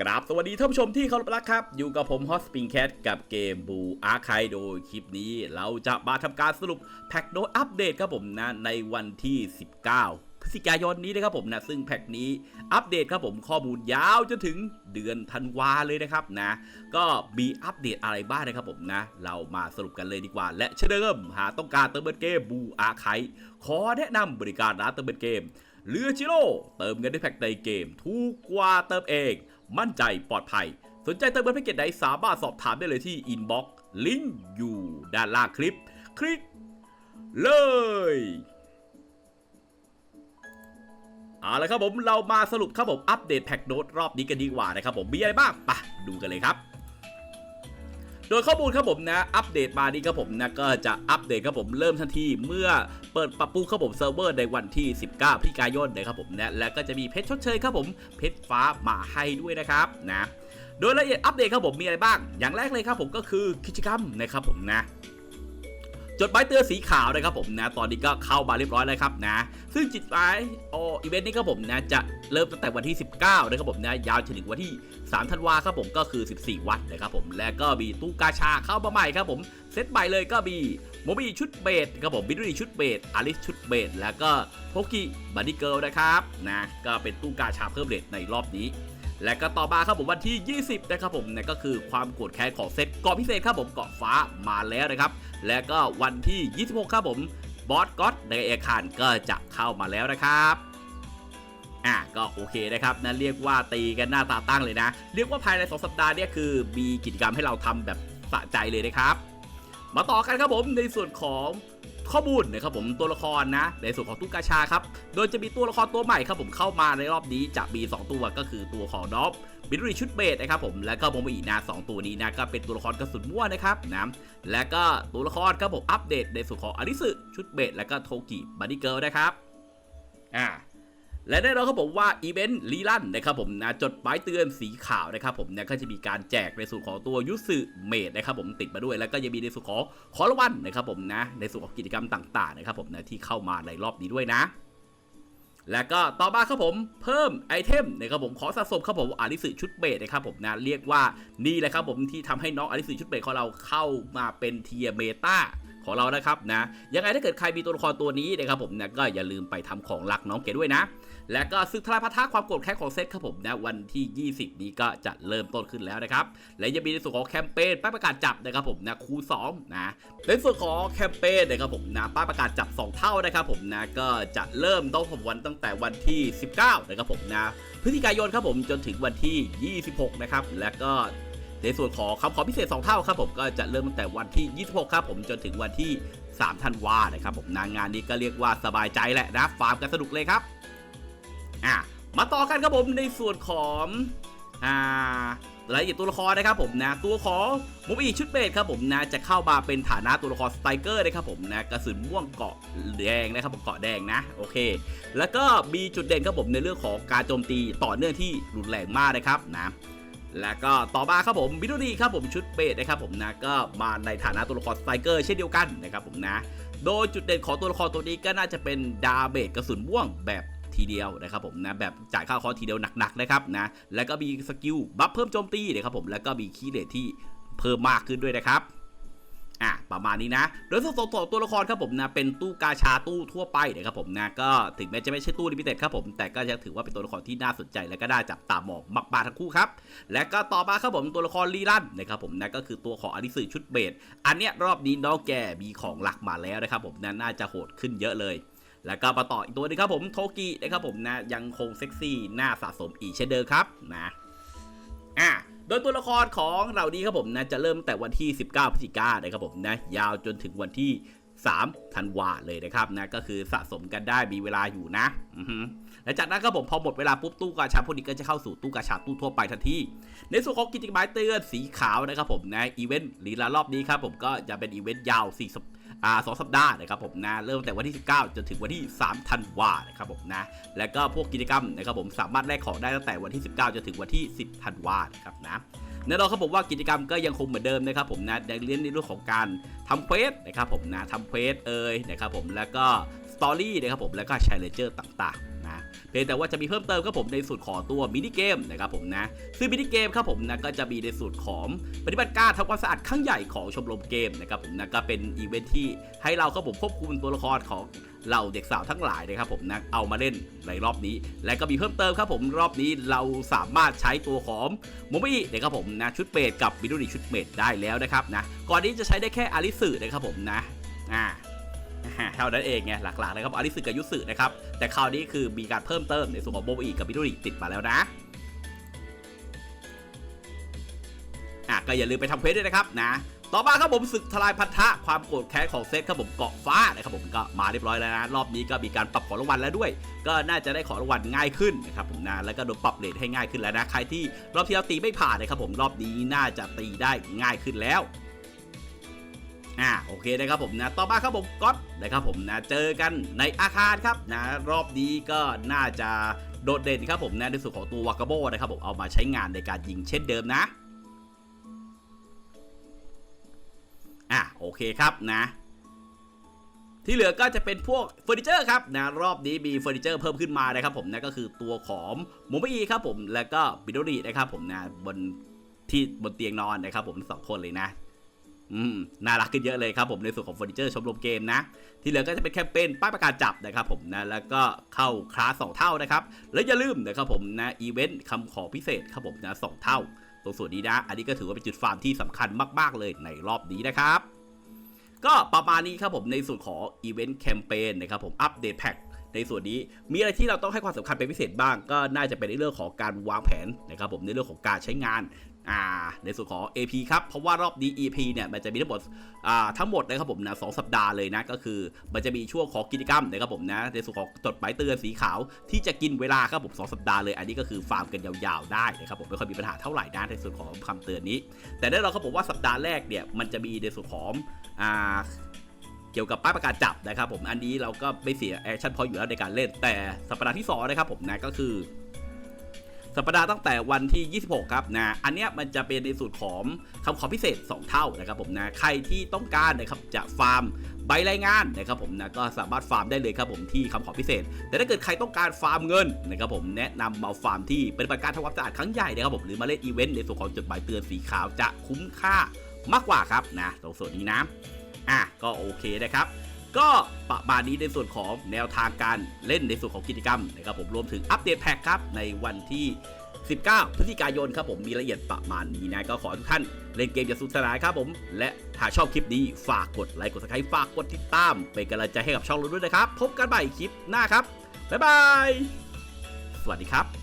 กราบสวัสดีท่านผู้ชมที่เคารพรักครับ อยู่กับผมฮอสปิงแคทกับเกมบูอาร์คายโดยคลิปนี้เราจะมาทำการสรุปแพ็กโดยอัปเดตครับผมนะ ในวันที่ 19 พฤศจิกายนนี้นะครับผมนะ ซึ่งแพ็กนี้อัปเดตครับผมข้อมูลยาวจนถึงเดือนธันวาเลยนะครับนะ ก็มีอัปเดตอะไรบ้างนะครับผมนะ เรามาสรุปกันเลยดีกว่า และเช่นเดิมหากต้องการเติมเงินเกมบูอาร์คายขอแนะนำบริการร้านเติมเงินเกมเรือจิโร่เติมเงินด้วยแพ็กในเกมถูกกว่าเติมเอง มั่นใจปลอดภัย สนใจเติมเงินแพ็กเกจใดสามารถสอบถามได้เลยที่อินบ็อกซ์ลิงก์อยู่ด้านล่างคลิป คลิก เลย เอาละครับผมเรามาสรุปครับผมอัปเดตแพ็กโนตรอบนี้กันดีกว่านะครับผมมีอะไรบ้างปะดูกันเลยครับ โดยข้อมูลครับผมนะอัปเดตมานี้ครับผมนะก็จะอัปเดตครับผมเริ่มทันทีเมื่อเปิดปรับปรุงครับผมเซิร์ฟเวอร์ในวันที่ 19พฤศจิกายนนะครับผมนะและก็จะมีเพชรชดเชยครับผมเพชรฟ้ามาให้ด้วยนะครับนะโดยรายละเอียดอัปเดตครับผมมีอะไรบ้าง อย่างแรกเลยครับผมก็คือกิจกรรมนะครับผมนะ จดหมายเตือนสีขาวนะครับผมนะ ตอนนี้ก็เข้ามาเรียบร้อยแล้วครับนะ ซึ่งจิตหมายโออีเวนต์นี้ครับผมนะจะเริ่มตั้งแต่วันที่ 19นะครับผมนะยาวจนถึงวันที่ 3 ธันวาครับผมก็คือ 14 วันนะครับผมและก็มีตู้กาชาเข้ามาใหม่ครับผมเซตใหม่เลยก็มีโมบีชุดเบสครับผมบิดรีชุดเบสอาริสชุดเบสแล้วก็โพกิบันดี้เกิลนะครับนะก็เป็นตู้กาชาเพิ่มเลทในรอบนี้ และก็ต่อมาครับผมวันที่ 20 นะครับผมนั่นก็คือความโกรธแค้นของเซตเกาะพิเศษครับผมเกาะฟ้ามาแล้วนะครับ และก็วันที่ 26 ครับผมบอสก็อตในเอคานก็จะเข้ามาแล้วนะครับอะก็โอเคนะครับนั่นเรียกว่าตีกันหน้าตาตั้งเลยนะ เรียกว่าภายใน 2 สัปดาห์เนี่ยคือมีกิจกรรมให้เราทำแบบสะใจเลยนะครับ มาต่อกันครับผมในส่วนของ ข้อมูลนะครับผมตัวละครนะ ในส่วนของตู้กาชาครับ โดยจะมีตัวละครตัวใหม่ครับผมเข้ามาในรอบนี้จะมี 2 ตัวก็คือตัวของดอบบิลลี่ชุดเบสนะครับผมแล้วก็โมมีนาสองตัวนี้นะก็เป็นตัวละครกระสุนม่วนะครับนะและก็ตัวละครครับผมอัปเดตในส่วนของอลิสึชุดเบสและก็โทกิบันดี้เกิลนะครับอ่า และแน่นอนครับผมว่าอีเวนต์ลีลันนะครับผมนะจดหมายเตือนสีขาวนะครับผมเนี่ยก็จะมีการแจกในส่วนของตัวยุสึเมดนะครับผมติดมาด้วย แล้วก็ยังมีในส่วนของขอรางวัลนะครับผมนะในส่วนของกิจกรรมต่างๆนะครับผมนะที่เข้ามาในรอบนี้ด้วยนะและก็ต่อมาครับผมเพิ่มไอเทมนะครับผมขอสะสมครับผมอาริสึชุดเบสนะครับผมนะเรียกว่านี่แหละครับผมที่ทำให้น้องอาริสึชุดเบสของเราเข้ามาเป็นเทียเมตา ของเรานะครับนะยังไงถ้าเกิดใครมีตัวละครตัวนี้นะครับผมนะก็อย่าลืมไปทำของรักน้องเกดด้วยนะ และก็ศึกทลายพัทะความโกรธแค้นของเซตครับผมนะวันที่ 20 นี้ก็จะเริ่มต้นขึ้นแล้วนะครับและยังมีในส่วนของแคมเปญป้ายประกาศจับนะครับผมนะคู2นะในส่วนของแคมเปญนะครับผมนะป้ายประกาศจับ 2 เท่านะครับผมนะก็จะเริ่มต้องผมวันตั้งแต่วันที่ 19นะครับผมนะพฤศจิกายนครับผมจนถึงวันที่ 26 นะครับ และก็ ในส่วนของคำขอพิเศษ 2 เท่าครับผมก็จะเริ่มตั้งแต่วันที่ 26 ครับผมจนถึงวันที่ 3 ธันวานะครับผมนางงานนี้ก็เรียกว่าสบายใจแหละนะฟาร์มกันสนุกเลยครับอะมาต่อกันครับผมในส่วนของอ่ารายละเอียดตัวละครนะครับผมนะตัวของมุมอีชุดเบสครับผมนะจะเข้ามาเป็นฐานะตัวละครสไตรเกอร์นะครับผมนะกระสุนม่วงเกาะแดงนะครับผมเกาะแดงนะโอเค แล้วก็มีจุดเด่นครับผมในเรื่องของการโจมตีต่อเนื่องที่รุนแรงมากนะครับนะ แล้วก็ต่อมาครับผมบิโนดีครับผมชุดเบสนะครับผมนะก็มาในฐานะตัวละครสไตรเกอร์เช่นเดียวกันนะครับผมนะ โดยจุดเด่นของตัวละครตัวนี้ก็น่าจะเป็นดาเบจกระสุนม่วงแบบทีเดียวนะครับผมนะแบบจ่ายค่าคอร์สทีเดียวหนักๆนะครับนะแล้วก็มีสกิลบัฟเพิ่มโจมตีนะครับผมแล้วก็มีคีย์เลทที่เพิ่มมากขึ้นด้วยนะครับ อะประมาณนี้นะโดยส่วนตัวตัวละครครับผมนะเป็นตู้กาชาตู้ทั่วไปนะครับผมนะก็ถึงแม้จะไม่ใช่ตู้ลิมิเต็ดครับผมแต่ก็ยังถือว่าเป็นตัวละครที่น่าสนใจและก็น่าจับตามองมากๆทั้งคู่ครับและก็ต่อมาครับผมตัวละครลีลันนะครับผมนะก็คือตัวของอลิสึชุดเบสอันเนี้ยรอบนี้น้องแกมีของหลักมาแล้วนะครับผมนะน่าจะโหดขึ้นเยอะเลยแล้วก็มาต่ออีกตัวหนึงครับผมโทกินะครับผมนะยังคงเซ็กซี่น่าสะสมอีกเช่นเดิมครับนะอะ โดยตัวละครของเรานี้ครับผมนะจะเริ่มแต่วันที่ 19พฤศจิกายนนะครับผมนะยาวจนถึงวันที่ 3ธันวาเลยนะครับนะก็คือสะสมกันได้มีเวลาอยู่นะอือฮึและจากนั้นครับผมพอหมดเวลาปุ๊บตู้กาชาพวกนี้ก็จะเข้าสู่ตู้กาชาตู้ทั่วไปทันทีในส่วนของกิจกรรมเตือนสีขาวนะครับผมนะอีเวนต์ลีลารอบนี้ครับผมก็จะเป็นอีเวนต์ยาว4สัปอ่าสองสัปดาห์นะครับผมนะเริ่มตั้งแต่วันที่ 19 จนถึงวันที่ 3 ธันวานะครับผมนะแล้วก็พวกกิจกรรมนะครับผมสามารถแลกของได้ตั้งแต่วันที่ 19 จนถึงวันที่ 10 ธันวานะครับนะ แน่นอนครับผมว่ากิจกรรมก็ยังคงเหมือนเดิมนะครับผมนะยังเรียนในเรื่องของการทำเควสนะครับผมนะทำเควสเอ่ยนะครับผมแล้วก็สตอรี่นะครับผมแล้วก็แชร์เลเจอร์ต่างๆ เพียงแต่ว่าจะมีเพิ่มเติมครับผมในส่วนของตัวมินิเกมนะครับผมนะซึ่งมินิเกมครับผมนะก็จะมีในส่วนของปฏิบัติการทำความสะอาดครั้งใหญ่ของชมรมเกมนะครับผมนะก็เป็นอีเวนท์ที่ให้เราครับผมควบคุมตัวละครของเหล่าเด็กสาวทั้งหลายนะครับผมนะเอามาเล่นในรอบนี้ และก็มีเพิ่มเติมครับผมรอบนี้เราสามารถใช้ตัวของโมมินะครับผมนะชุดเมดกับบิดูริชุดเมดได้แล้วนะครับนะก่อนนี้จะใช้ได้แค่อาริสึนะครับผมนะอ่า เท่านั้นเองไงหลักๆนะครับอาริสึกับยุสึนะครับแต่คราวนี้คือมีการเพิ่มเติมในส่วนของโบอีกับมิโดริติดมาแล้วนะอะก็อย่าลืมไปทำเควสด้วยนะครับนะต่อมาครับผมศึกทลายพันธะความโกรธแค้นของเซตครับผมเกาะฟ้านะครับผมก็มาเรียบร้อยแล้วนะรอบนี้ก็มีการปรับของรางวัลแล้วด้วย ก็น่าจะได้ของรางวัลง่ายขึ้นนะครับผมนะแล้วก็โดนปรับเลทให้ง่ายขึ้นแล้วนะใครที่รอบที่เราตีไม่ผ่านนะครับผมรอบนี้น่าจะตีได้ง่ายขึ้นแล้ว อ่าโอเคนะครับผมนะต่อมาครับผมก๊อตนะครับผมนะเจอกันในอาคารครับนะรอบนี้ก็น่าจะโดดเด่นครับผมนะในส่วนของตัววากาโบนะครับผมเอามาใช้งานในการยิงเช่นเดิมนะอะโอเคครับนะที่เหลือก็จะเป็นพวกเฟอร์นิเจอร์ครับนะรอบนี้มีเฟอร์นิเจอร์เพิ่มขึ้นมานะครับผมนะก็คือตัวของโมมอีครับผมแล้วก็บิโดรีนะครับผมนะบนที่บนเตียงนอนนะครับผมสองคนเลยนะ อืมน่ารักขึ้นเยอะเลยครับผมในส่วนของเฟอร์นิเจอร์ชมรมเกมนะ ที่เหลือก็จะเป็นแคมเปญป้ายประกาศจับนะครับผมนะแล้วก็เข้าคลาสสองเท่านะครับ แล้วอย่าลืมนะครับผมนะอีเวนต์คำขอพิเศษครับผมนะสองเท่า ตรงส่วนนี้นะ อันนี้ก็ถือว่าเป็นจุดฟาร์มที่สำคัญมากๆเลยในรอบนี้นะครับ ก็ประมาณนี้ครับผมในส่วนของอีเวนต์แคมเปญนะครับผมอัปเดตแพ็กในส่วนนี้มีอะไรที่เราต้องให้ความสำคัญเป็นพิเศษบ้าง ก็น่าจะเป็นในเรื่องของการวางแผนนะครับผมในเรื่องของการใช้งาน อ่าในส่วนของ AP ครับเพราะว่ารอบนี้ EP เนี่ยมันจะมีทั้งหมดอ่าทั้งหมดนะครับผมนะสองสัปดาห์เลยนะก็คือมันจะมีช่วงของกิจกรรมนะครับผมนะในส่วนของจดหมายเตือนสีขาวที่จะกินเวลาครับผมสองสัปดาห์เลยอันนี้ก็คือฟาร์มกันยาวๆได้นะครับผมไม่ค่อยมีปัญหาเท่าไหร่นะในส่วนของคำเตือนนี้ แต่แน่นอนครับผมว่าสัปดาห์แรกเนี่ยมันจะมีในส่วนของอ่าเกี่ยวกับป้ายประกาศจับนะครับผมอันนี้เราก็ไม่เสียแอคชั่นพออยู่แล้วในการเล่นแต่สัปดาห์ที่2นะครับผมนะก็คือ สัปดาห์ตั้งแต่วันที่ 26 ครับนะอันเนี้ยมันจะเป็นในส่วนของคำขอพิเศษ 2 เท่านะครับผมนะใครที่ต้องการนะครับจะฟาร์มใบรายงานนะครับผมนะก็สามารถฟาร์มได้เลยครับผมที่คำขอพิเศษ แต่ถ้าเกิดใครต้องการฟาร์มเงินนะครับผมแนะนำมาฟาร์มที่เป็นปการทำความสะอาดครั้งใหญ่นะครับผมหรือมาเล่นอีเวนต์ในส่วนของจดหมายเตือนสีขาวจะคุ้มค่ามากกว่าครับนะตรงส่วนนี้นะอะก็โอเคนะครับ ก็ประมาณนี้ในส่วนของแนวทางการเล่นในส่วนของกิจกรรมนะครับผมรวมถึงอัปเดตแพ็คครับในวันที่ 19 พฤศจิกายนครับผมมีรายละเอียดประมาณนี้นะก็ขอทุกท่านเล่นเกมอย่างสุขสนานครับผม และหาชอบคลิปนี้ฝากกดไลค์กดซับสไครต์ฝากกดติดตาม เป็นกำลังใจให้กับช่องเราด้วยนะครับ พบกันใหม่คลิปหน้าครับบ๊ายบายสวัสดีครับ